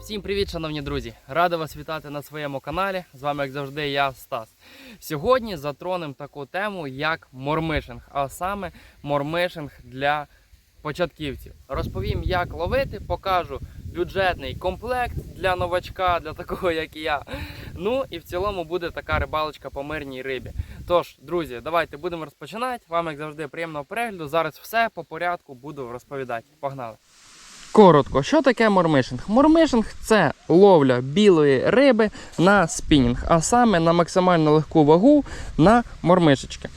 Всім привіт, шановні друзі! Радий вас вітати на своєму каналі. З вами, як завжди, я Стас. Сьогодні затронемо таку тему, як мормишинг, а саме мормишинг для початківців. Розповім, як ловити, покажу бюджетний комплект для новачка, для такого, як і я. Ну і в цілому буде така рибалочка по мирній рибі. Тож, друзі, давайте будемо розпочинати. Вам, як завжди, приємного перегляду. Зараз все по порядку буду розповідати. Погнали! Коротко, що таке мормишинг? Мормишинг це ловля білої риби на спінінг, а саме на максимально легку вагу на мормишечки.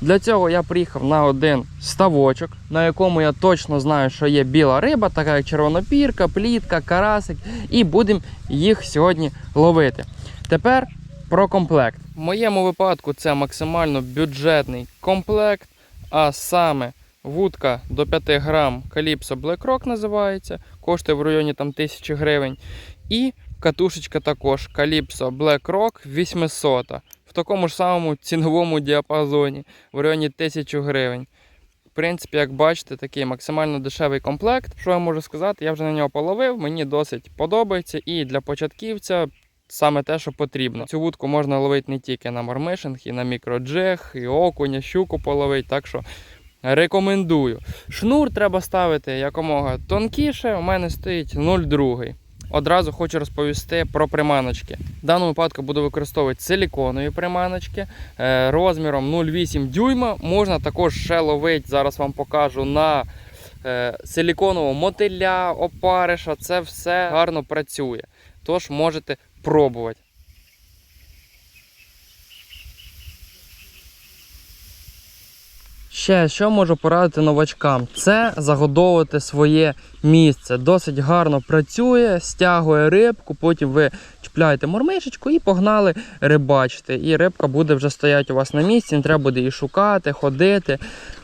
Для цього я приїхав на один ставочок, на якому я точно знаю, що є біла риба, така як червонопірка, плітка, карасик, і будемо їх сьогодні ловити. Тепер про комплект. В моєму випадку це максимально бюджетний комплект, а саме Вудка до 5 грам Calypso Black Rock називається, коштує в районі там 1000 гривень. І катушечка також Calypso Black Rock 800 в такому ж самому ціновому діапазоні в районі 1000 гривень. В принципі, як бачите, такий максимально дешевий комплект. Що я можу сказати, я вже на нього половив, мені досить подобається і для початківця. Саме те, що потрібно. Цю вудку можна ловити не тільки на мормишинг, і на мікроджег, і окуня, щуку половити. Так що Рекомендую. Шнур треба ставити якомога тонкіше. У мене стоїть 0,2. Одразу хочу розповісти про приманочки. В даному випадку буду використовувати силіконові приманочки е, розміром 0,8 дюйма. Можна також ще ловити, зараз вам покажу на е, силіконового мотиля, опариша. Це все гарно працює. Тож можете пробувати. Ще що можу порадити новачкам? Це загодовувати своє місце. Досить гарно працює, стягує рибку, потім ви чіпляєте мормишечку і погнали рибачити. І рибка буде вже стояти у вас на місці, не треба буде її шукати, ходити.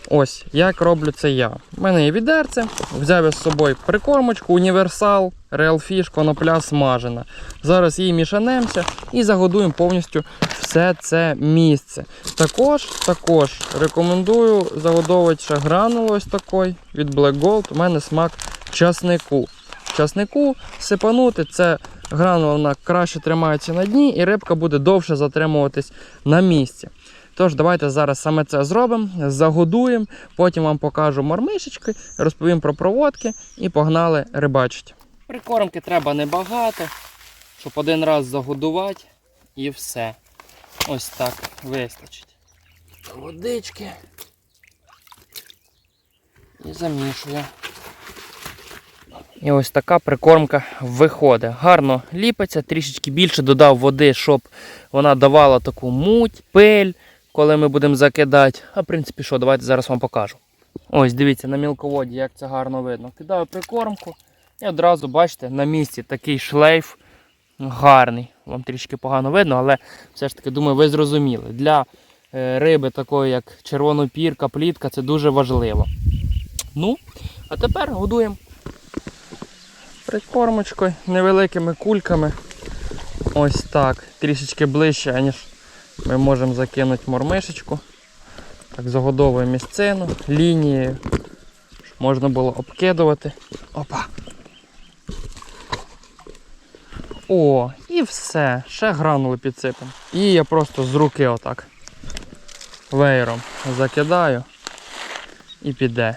Ось як роблю це я. У мене є відерце, взяв я з собою прикормочку, універсал, Fish, конопля смажена. Зараз її мішанемося і загодуємо повністю все це місце. Також також рекомендую загодовувати ще гранулу ось такий від Black Gold. У мене смак часнику. Часнику сипанути це гранула вона краще тримається на дні і рибка буде довше затримуватись на місці. Тож, давайте зараз саме це зробимо, загодуємо, потім вам покажу мормишечки, розповім про проводки і погнали рибачити. Прикормки треба небагато, щоб один раз загодувати і все. Ось так вистачить. Водички. І замішую. І ось така прикормка виходить. Гарно ліпиться, трішечки більше додав води, щоб вона давала таку муть, пиль, коли ми будемо закидати. А в принципі, що, давайте зараз вам покажу. Ось, дивіться, на мілководі, як це гарно видно. Кидаю прикормку і одразу, бачите, на місці такий шлейф гарний. Вам трішки погано видно, але все ж таки, думаю, ви зрозуміли. Для е, риби такої, як червонопірка, плітка, це дуже важливо. Ну, а тепер годуємо прикормочкою, невеликими кульками. Ось так. Трішечки ближче, аніж ми можемо закинути мормишечку. Так, загодовуємо місцину, лінією, щоб можна було обкидувати. Опа! О, і все. Ще гранули підсипемо. І я просто з руки отак веєром закидаю і піде.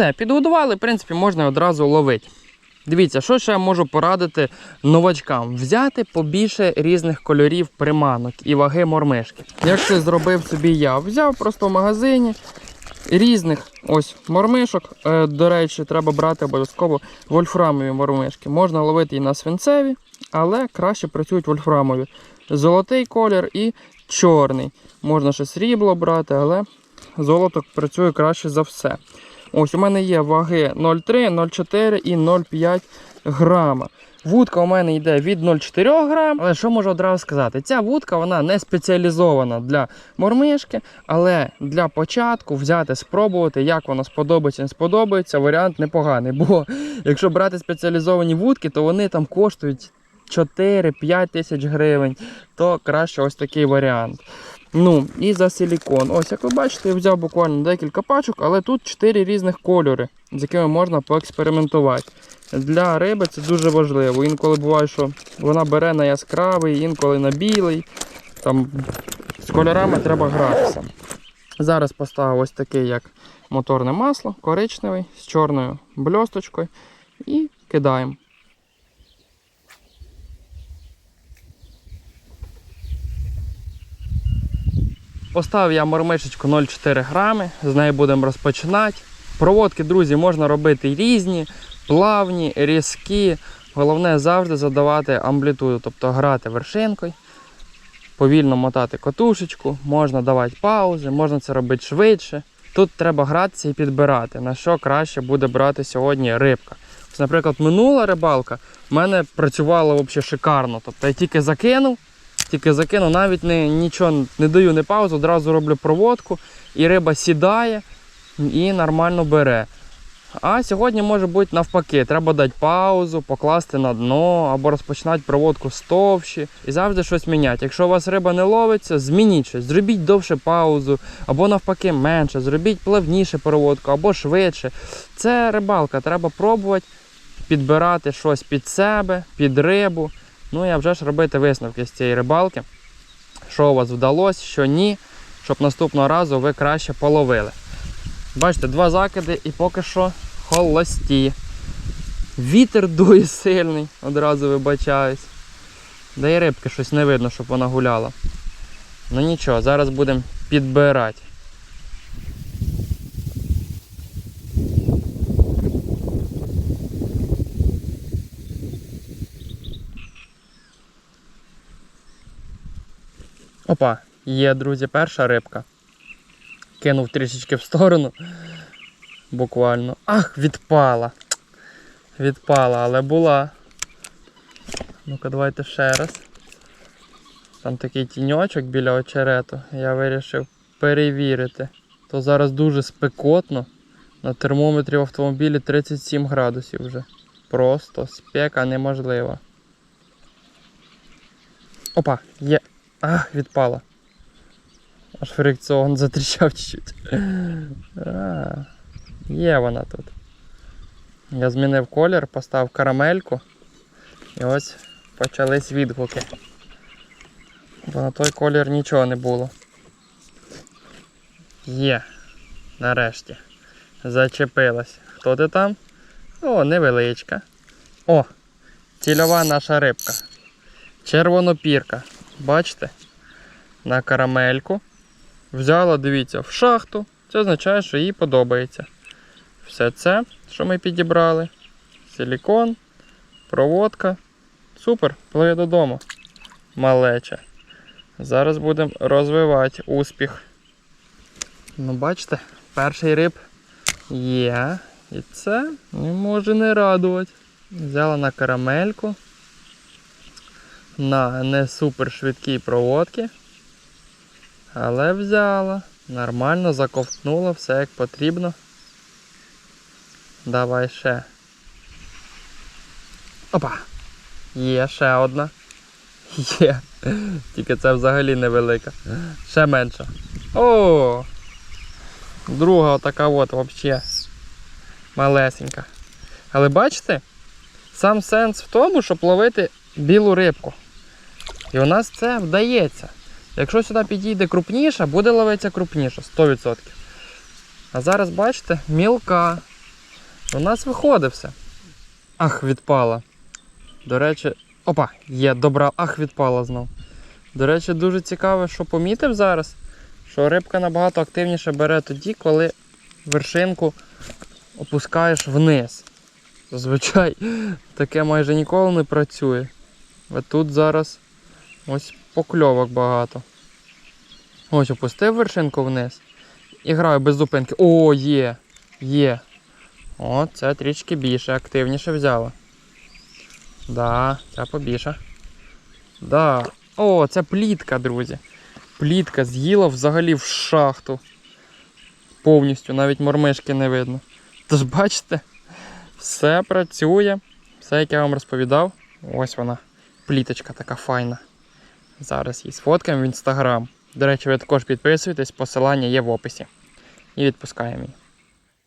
Все, підгодували, в принципі, можна одразу ловити. Дивіться, що ще я можу порадити новачкам? Взяти побільше різних кольорів приманок і ваги мормишки. Як це зробив собі я? Взяв просто в магазині різних ось мормишок. Е, До речі, треба брати обов'язково вольфрамові мормишки. Можна ловити і на свинцеві, але краще працюють вольфрамові. Золотий колір і чорний. Можна ще срібло брати, але золото працює краще за все. Ось у мене є ваги 0,3, 0,4 і 0,5 грама. Вудка у мене йде від 0,4 грам. Але що можу одразу сказати? Ця вудка вона не спеціалізована для мормишки, але для початку взяти, спробувати, як вона сподобається, не сподобається, варіант непоганий. Бо якщо брати спеціалізовані вудки, то вони там коштують 4-5 тисяч гривень, то краще ось такий варіант. Ну, і за силікон. Ось, як ви бачите, я взяв буквально декілька пачок, але тут 4 різних кольори, з якими можна поекспериментувати. Для риби це дуже важливо. Інколи буває, що вона бере на яскравий, інколи на білий. Там з кольорами треба гратися. Зараз поставив ось такий, як моторне масло, коричневий, з чорною бльосточкою. І кидаємо. Поставив я мормишечку 0,4 грами, з неї будемо розпочинати. Проводки, друзі, можна робити різні, плавні, різкі. Головне завжди задавати амплітуду, тобто грати вершинкою, повільно мотати котушечку, можна давати паузи, можна це робити швидше. Тут треба гратися і підбирати, на що краще буде брати сьогодні рибка. Наприклад, минула рибалка в мене працювала шикарно. Тобто я тільки закинув, тільки закинув, навіть не, нічого не даю не паузу, одразу роблю проводку, і риба сідає і нормально бере. А сьогодні може бути навпаки, треба дати паузу, покласти на дно або розпочинати проводку з товщі і завжди щось міняти. Якщо у вас риба не ловиться, змініть щось, зробіть довше паузу, або навпаки менше, зробіть плавніше проводку, або швидше. Це рибалка, треба пробувати підбирати щось під себе, під рибу. Ну і а вже ж робити висновки з цієї рибалки, що у вас вдалося, що ні, щоб наступного разу ви краще половили. Бачите, два закиди і поки що холості. Вітер дує сильний, одразу вибачаюсь. Да і рибки щось не видно, щоб вона гуляла. Ну нічого, зараз будемо підбирати. Опа, є, друзі, перша рибка. Кинув трішечки в сторону. Буквально. Ах, відпала. Відпала, але була. Ну-ка, давайте ще раз. Там такий тіньочок біля очерету. Я вирішив перевірити. То зараз дуже спекотно. На термометрі в автомобілі 37 градусів вже. Просто спека неможлива. Опа, є. Ах, відпала. Аж фрикціон затріщав чуть-чуть. А, Є вона тут. Я змінив колір, поставив карамельку. І ось почались відгуки. Бо на той колір нічого не було. Є. Нарешті. Зачепилась. Хто ти там? О, невеличка. О! Цільова наша рибка. Червонопірка. Бачите? На карамельку. Взяла, дивіться, в шахту. Це означає, що їй подобається. Все це, що ми підібрали. Силікон, проводка. Супер, пливе додому. Малеча. Зараз будемо розвивати успіх. Ну, бачите, перший риб є. І це не може не радувати. Взяла на карамельку. На не супер швидкій проводці. Але взяла. Нормально заковтнула, все як потрібно. Давай ще. Опа! Є ще одна. Є. Тільки це взагалі невелика. Ще менша. О! Друга отака от взагалі. Малесенька. Але бачите? Сам сенс в тому, щоб ловити білу рибку. І у нас це вдається. Якщо сюди підійде крупніша, буде ловитися крупніше, 100%. А зараз, бачите, мілка. У нас виходить все. Ах, відпала. До речі, опа, є, добра, ах, відпала знов. До речі, дуже цікаво, що помітив зараз, що рибка набагато активніше бере тоді, коли вершинку опускаєш вниз. Зазвичай таке майже ніколи не працює. А тут зараз ось покльовок багато. Ось опустив вершинку вниз. І граю без зупинки. О, є! Є. О, це трішки більше, активніше взяла. Да, це побільше. Да. О, це плітка, друзі. Плітка з'їла взагалі в шахту. Повністю, навіть мормишки не видно. Тож бачите, все працює. Все, як я вам розповідав. Ось вона. Пліточка така файна. Зараз її сфоткаємо в інстаграм. До речі, ви також підписуєтесь, посилання є в описі. І відпускаємо її.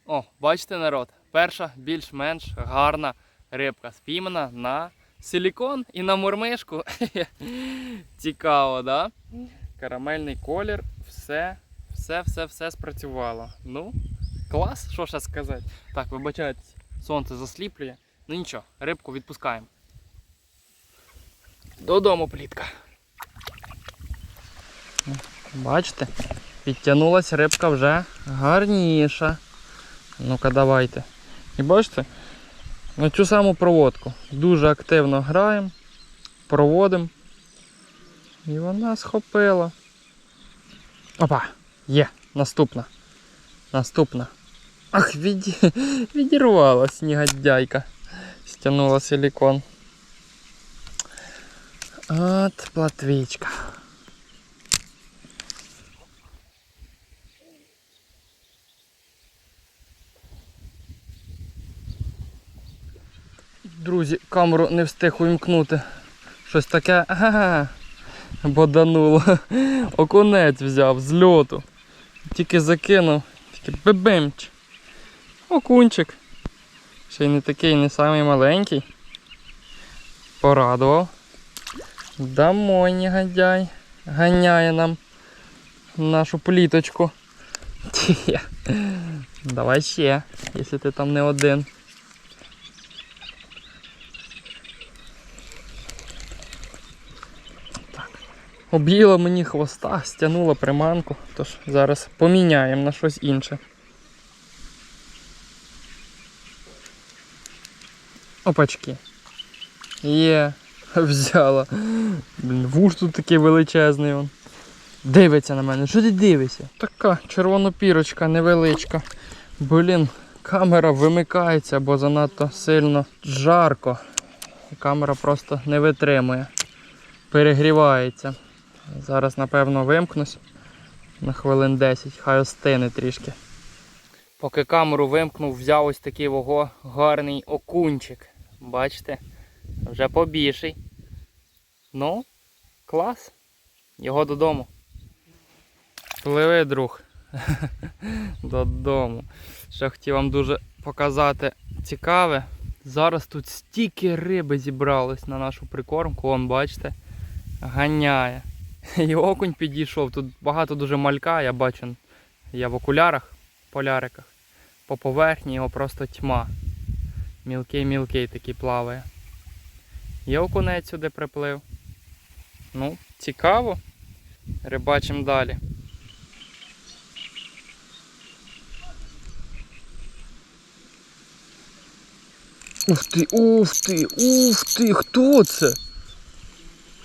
О, бачите, народ, перша більш-менш гарна рибка спіймана на силікон і на мурмишку. Цікаво, да? Карамельний колір, все, все, все, все спрацювало. Ну, клас, що ще сказати. Так, вибачайте, сонце засліплює. Ну нічого, рибку відпускаємо. Додому плітка. Бачите? Підтягнулася рибка вже гарніша. Ну-ка давайте. І бачите? На цю саму проводку. Дуже активно граємо, проводимо. І вона схопила. Опа! Є, наступна. Наступна. Ах, віді... відірвалась негодяйка. Стягнула силікон. От платвічка. Друзі, камеру не встиг увімкнути. Щось таке. Ага. Бодануло. Окунець взяв з льоту. Тільки закинув. Тільки бебемч. Окунчик. Ще й не такий, не самий маленький. Порадував. Домой негодяй. Ганяє нам нашу пліточку. Давай ще, якщо ти там не один. Об'їла мені хвоста, стягнула приманку, тож зараз поміняємо на щось інше. Опачки. Є, взяла. Блін, вуж тут такий величезний. Он. Дивиться на мене. Що ти дивишся? Така червонопірочка невеличка. Блін, камера вимикається, бо занадто сильно жарко. Камера просто не витримує. Перегрівається. Зараз, напевно, вимкнусь на хвилин 10, хай остине трішки. Поки камеру вимкнув, взяв ось такий вого гарний окунчик. Бачите? Вже побільший. Ну, клас. Його додому. Пливи, друг. Додому. Ще хотів вам дуже показати цікаве. Зараз тут стільки риби зібралось на нашу прикормку, вон бачите, ганяє. І окунь підійшов. Тут багато дуже малька, я бачу, я в окулярах, поляриках. По поверхні його просто тьма. Мілкий-мілкий такий плаває. Є окунець сюди приплив. Ну, цікаво. Рибачимо далі. Ух ти, ух ти, ух ти, хто це?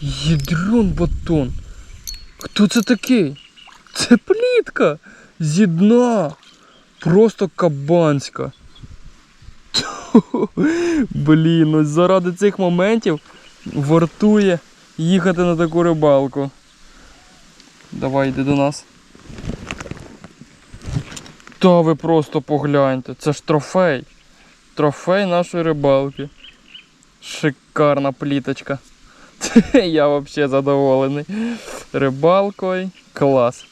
Ядрон батон. Хто це такий? Це плітка зі дна. Просто кабанська. Блін, ось заради цих моментів вартує їхати на таку рибалку. Давай йди до нас. Та ви просто погляньте, це ж трофей. Трофей нашої рибалки. Шикарна пліточка. Я взагалі задоволений. Рибалкою клас.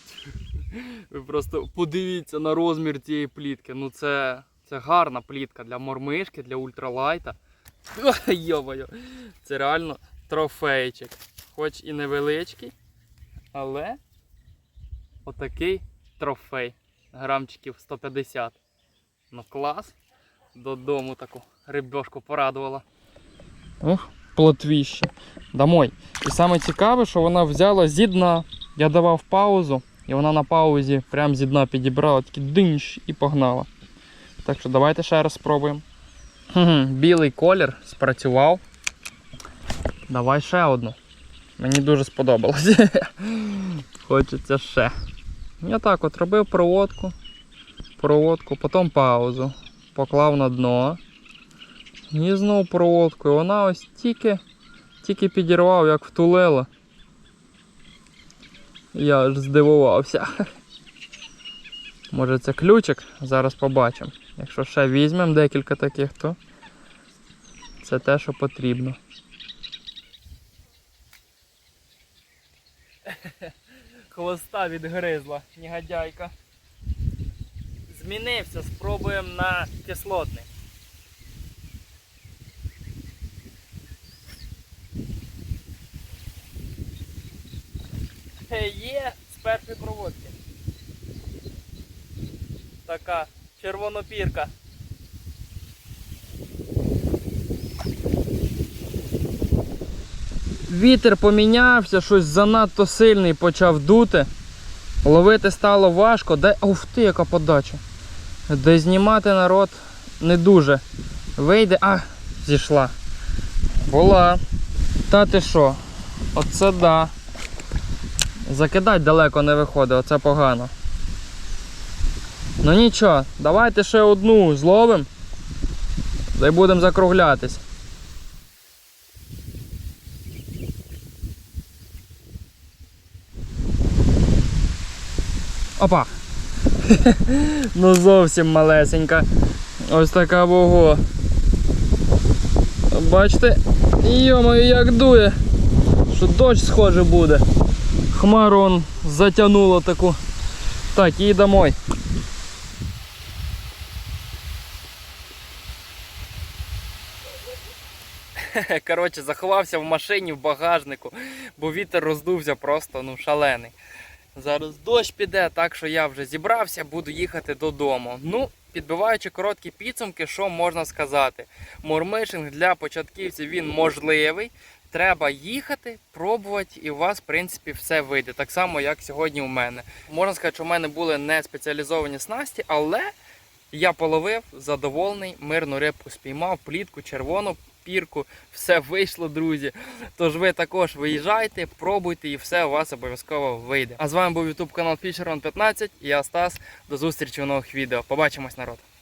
Ви просто подивіться на розмір цієї плітки. Ну це, це гарна плітка для мормишки, для ультралайта. Йо-моє, це реально трофейчик. Хоч і невеличкий, але отакий трофей. Грамчиків 150. Ну клас. Додому таку рибьошку порадувала. Ох, плотвіще. Домой. І саме цікаве, що вона взяла зі дна. Я давав паузу, і вона на паузі прям зі дна підібрала, такий динш і погнала. Так що давайте ще раз спробуємо. Хм, Білий колір спрацював. Давай ще одну. Мені дуже сподобалось. Хочеться ще. Я так от робив проводку, проводку, потім паузу. Поклав на дно. І знову проводку. І вона ось тільки, тільки підірвав, як втулила. Я аж здивувався. Може це ключик? Зараз побачимо. Якщо ще візьмемо декілька таких, то це те, що потрібно. хвоста відгризла, негодяйка. Змінився, спробуємо на кислотний. Є з першої проводки. Така червонопірка. Вітер помінявся, щось занадто сильний почав дути. Ловити стало важко. Де... Ти, яка подача. Де знімати народ не дуже. Вийде, а, зійшла. Була. Та ти що? Оце да. Закидать далеко не виходить, оце погано. Ну нічого, давайте ще одну зловимо. Та й будемо закруглятись. Опа! ну зовсім малесенька. Ось така вого. Бачите? Йомаю, як дує. Що дощ схоже буде. Хмару он затягнуло таку. Так, і домой. Коротше, заховався в машині в багажнику, бо вітер роздувся просто ну, шалений. Зараз дощ піде, так що я вже зібрався, буду їхати додому. Ну, підбиваючи короткі підсумки, що можна сказати? Мормишинг для початківців він можливий. Треба їхати, пробувати, і у вас, в принципі, все вийде. Так само, як сьогодні у мене. Можна сказати, що в мене були не спеціалізовані снасті, але я половив, задоволений, мирну рибку спіймав, плітку, червону пірку, все вийшло, друзі. Тож ви також виїжджайте, пробуйте і все у вас обов'язково вийде. А з вами був YouTube канал Fisherman 15 і я Стас. До зустрічі в нових відео. Побачимось, народ!